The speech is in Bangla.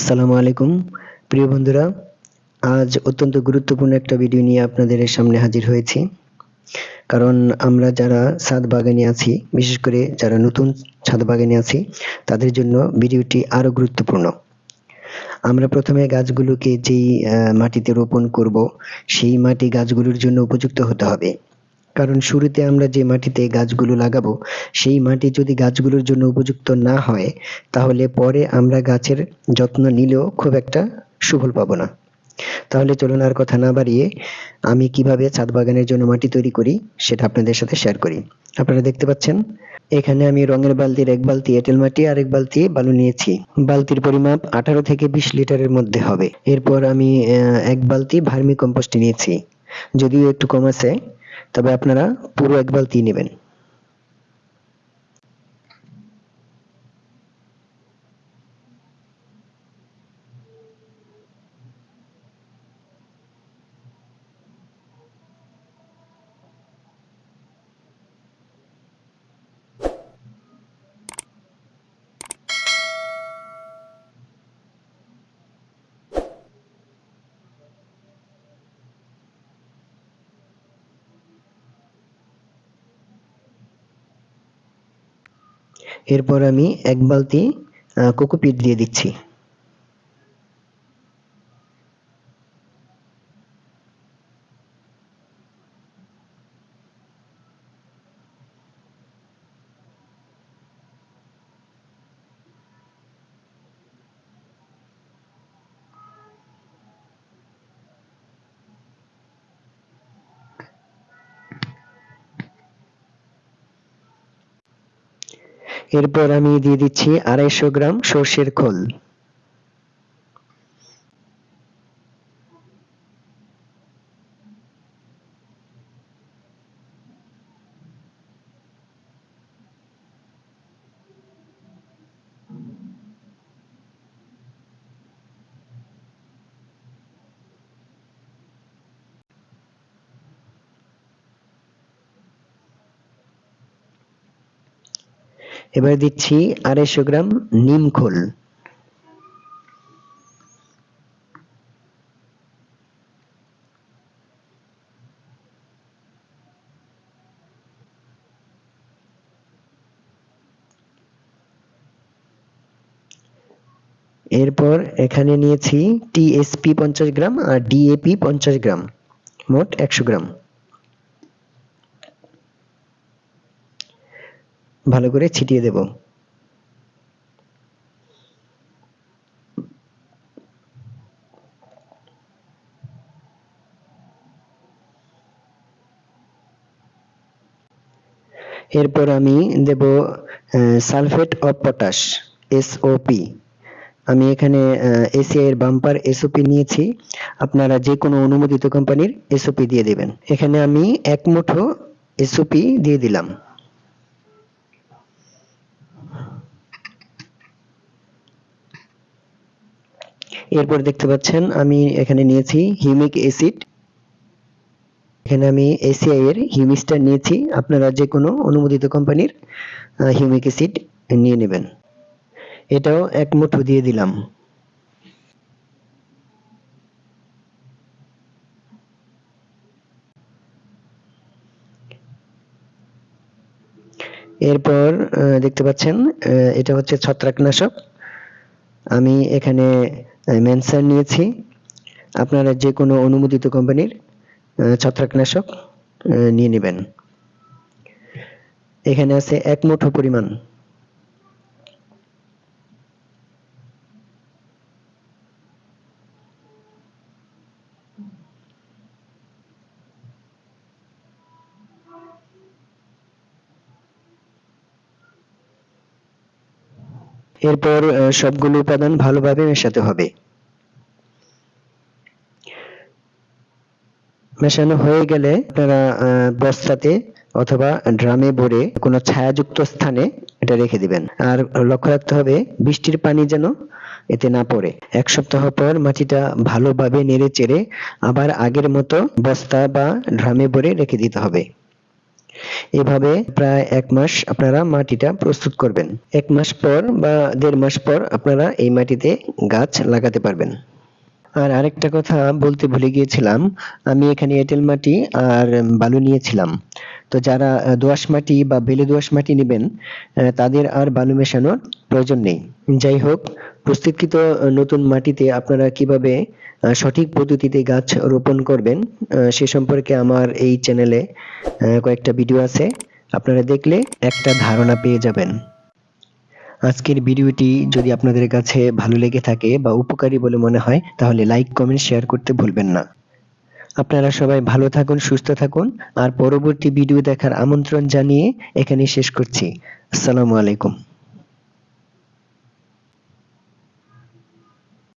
আসসালামু আলাইকুম। প্রিয় বন্ধুরা, আজ অত্যন্ত গুরুত্বপূর্ণ একটা ভিডিও নিয়ে আপনাদের সামনে হাজির হয়েছি। কারণ আমরা যারা ছাদ বাগানে আছি, বিশেষ করে যারা নতুন ছাদ বাগানে আছি, তাদের জন্য ভিডিওটি আরও গুরুত্বপূর্ণ। আমরা প্রথমে গাছগুলোকে যেই মাটিতে রোপণ করব, সেই মাটি গাছগুলোর জন্য উপযুক্ত হতে হবে। কারণ শুরুতে আমরা যে মাটিতে গাছগুলো লাগাবো, সেই মাটি যদি গাছগুলোর জন্য উপযুক্ত না হয়, তাহলে পরে আমরা গাছের যত্ন নিলেও খুব একটা সুফল পাবো না। তাহলে চলুন আর কথা না বাড়িয়ে আমি কীভাবে ছাদ বাগানের জন্য মাটি তৈরি করি, সেটা আপনাদের সাথে শেয়ার করি। আপনারা দেখতে পাচ্ছেন, এখানে আমি রঙের বালতির এক বালতি এঁটেল মাটি আর এক বালতি বালু নিয়েছি। বালতির পরিমাপ আঠারো থেকে বিশ লিটারের মধ্যে হবে। এরপর আমি এক বালতি ভার্মি কম্পোস্ট নিয়েছি। যদিও একটু কম আছে তবে আপনারা পুরো এক বালতি নেবেন। এরপর আমি এক বালতি কোকোপিট দিয়ে দিচ্ছি। এরপর আমি দিয়ে দিচ্ছি আড়াইশো গ্রাম সর্ষের খোল। এবার দিচ্ছি আড়াইশো গ্রাম নিম খোল। এরপর এখানে নিয়েছি টিএসপি পঞ্চাশ গ্রাম আর ডিএপি পঞ্চাশ গ্রাম, মোট একশো গ্রাম। ভালো করে ছিটিয়ে দেব। এরপর আমি দেব সালফেট অফ পটাশ এসওপি আমি এখানে এসিআই এর বাম্পার এসওপি নিয়েছি। আপনারা যে কোনো অনুমোদিত কোম্পানির এসওপি দিয়ে দেবেন। এখানে আমি এক মুঠো এসওপি দিয়ে দিলাম। এরপর দেখতে পাচ্ছেন, আমি এখানে নিয়েছি হিউমিক অ্যাসিড। এখানে আমি এসিআই এর হিউমিস্টার নিয়েছি। আপনারা যে কোনো অনুমোদিত কোম্পানির হিউমিক অ্যাসিড নিয়ে নেবেন। এটাও এক মুঠো দিয়ে দিলাম। এরপর দেখতে পাচ্ছেন এটা হচ্ছে ছত্রাকনাশক। আমি এখানে মেনসার নিয়েছি। আপনারা যে কোনো অনুমোদিত কোম্পানির ছত্রাকনাশক নিয়ে নেবেন। এখানে আছে এক মুঠো পরিমাণ এরপর সবগুলো উপাদান ভালোভাবে মেশাতে হবে। মেশানো হয়ে গেলে আপনারা বস্তাতে অথবা ড্রামে ভরে কোনো ছায়াযুক্ত স্থানে এটা রেখে দিবেন। আর লক্ষ্য রাখতে হবে, বৃষ্টির পানি যেন এতে না পড়ে। এক সপ্তাহ পর মাটিটা ভালোভাবে নেড়ে চেড়ে আবার আগের মতো বস্তা বা ড্রামে ভরে রেখে দিতে হবে। এভাবে প্রায় এক মাস আপনারা মাটিটা প্রস্তুত করবেন। এক মাস পর বা দেড় মাস পর আপনারা এই মাটিতে গাছ লাগাতে পারবেন। আর আরেকটা কথা বলতে ভুলে গিয়েছিলাম, আমি এখানে এঁটেল মাটি আর বালু নিয়েছিলাম। তো যারা দোআঁশ মাটি বা বেলে দোআঁশ মাটি নেবেন তাদের আর বালু মেশানোর প্রয়োজন নেই। যাই হোক প্রস্তুতকৃত নতুন মাটিতে আপনারা কীভাবে সঠিক পদ্ধতিতে গাছ রোপণ করবেন সে সম্পর্কে আমার এই চ্যানেলে কয়েকটা ভিডিও আছে। আপনারা দেখলে একটা ধারণা পেয়ে যাবেন। আজকের ভিডিওটি যদি আপনাদের কাছে ভালো লেগে থাকে বা উপকারী বলে মনে হয়, তাহলে লাইক কমেন্ট শেয়ার করতে ভুলবেন না। আপনারা সবাই ভালো থাকুন, সুস্থ থাকুন। আর পরবর্তী ভিডিও দেখার আমন্ত্রণ জানিয়ে এখানে শেষ করছি। আসসালামু আলাইকুম।